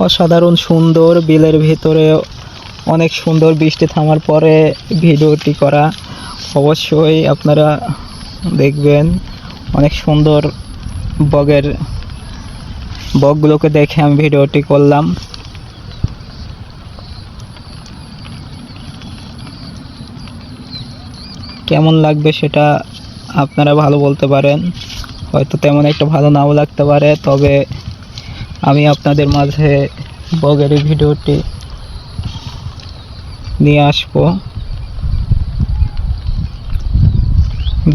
অসাধারণ সুন্দর বিলের ভিতরে অনেক সুন্দর বৃষ্টি থামার পরে ভিডিওটি করা। অবশ্যই আপনারা দেখবেন অনেক সুন্দর বগের বগগুলোকে দেখে আমি ভিডিওটি করলাম। কেমন লাগবে সেটা আপনারা ভালো বলতে পারেন। হয়তো তেমন একটা ভালো নাও লাগতে পারে, তবে আমি আপনাদের মাঝে বগের ভিডিওটি নিয়ে আসব।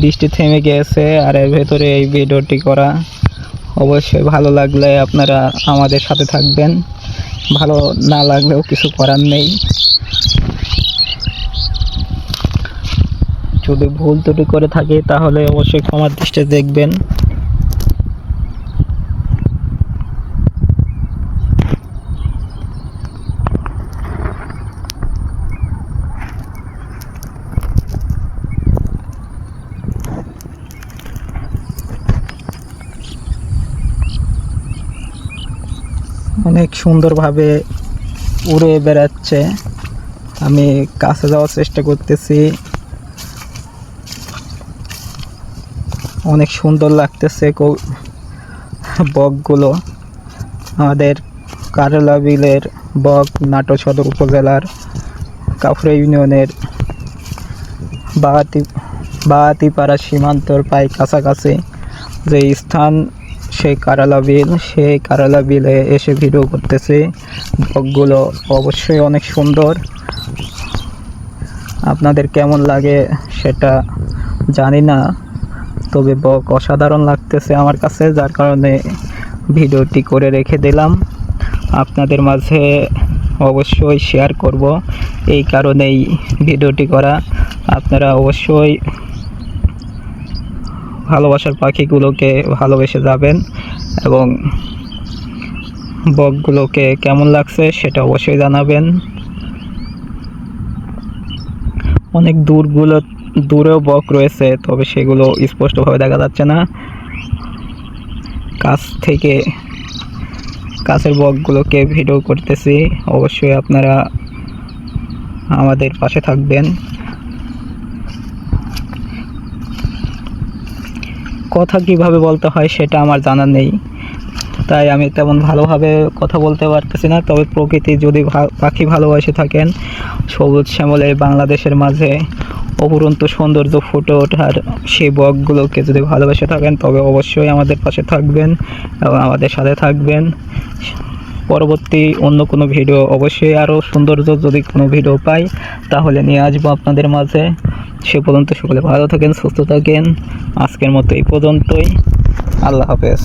বৃষ্টি থেমে গিয়েছে আর এর ভেতরে এই ভিডিওটি করা অবশ্যই ভালো লাগলে আপনারা আমাদের সাথে থাকবেন। ভালো না লাগলেও কিছু করার নেই। যদি ভুল ত্রুটি করে থাকি তাহলে অবশ্যই ক্ষমার দৃষ্টি দেখবেন। অনেক সুন্দরভাবে উড়ে বেড়াচ্ছে। আমি কাছে যাওয়ার চেষ্টা করতেছি। অনেক সুন্দর লাগতেছে বকগুলো। আমাদের কারলা বিলের বক নাটোর সদর উপজেলার কাফরা ইউনিয়নের বাগাতি বাগাতিপাড়া সীমান্তর প্রায় কাছাকাছি যে স্থান সেই কারালা বিল সেই কারালা বিলে এসে ভিডিও করতেছি। বকগুলো অবশ্যই অনেক সুন্দর। আপনাদের কেমন লাগে সেটা জানি না, তবে বক অসাধারণ লাগতেছে আমার কাছে, যার কারণে ভিডিওটি করে রেখে দিলাম। আপনাদের মাঝে অবশ্যই শেয়ার করব। এই কারণেই ভিডিওটি করা। আপনারা অবশ্যই ভালোবাসার পাখিগুলোকে ভালোবেসে যাবেন এবং বকগুলোকে কেমন লাগছে সেটা অবশ্যই জানাবেন। অনেক দূরগুলো, দূরেও বক রয়েছে, তবে সেগুলো স্পষ্টভাবে দেখা যাচ্ছে না। কাছ থেকে কাছের বকগুলোকে ভিডিও করতেছি। অবশ্যই আপনারা আমাদের পাশে থাকবেন। কথা কীভাবে বলতে হয় সেটা আমার জানা নেই। তাই আমি তেমন ভালোভাবে কথা বলতে পারতেছি না। তবে প্রকৃতি যদি পাখি ভালোবাসে থাকেন, সবুজ শ্যামলের বাংলাদেশের মাঝে অপুরন্ত সৌন্দর্য ফুটে ওঠার সেই বকগুলোকে যদি ভালোবেসে থাকেন, তবে অবশ্যই আমাদের পাশে থাকবেন এবং আমাদের সাথে থাকবেন। পরবর্তী অন্য কোনো ভিডিও অবশ্যই আরও সৌন্দর্য যদি কোনো ভিডিও পাই, তাহলে নিয়ে আসব আপনাদের মাঝে। সে পর্যন্ত সকলে ভালো থাকেন, সুস্থ থাকেন। আজকের মতো এই পর্যন্তই। আল্লাহ হাফেজ।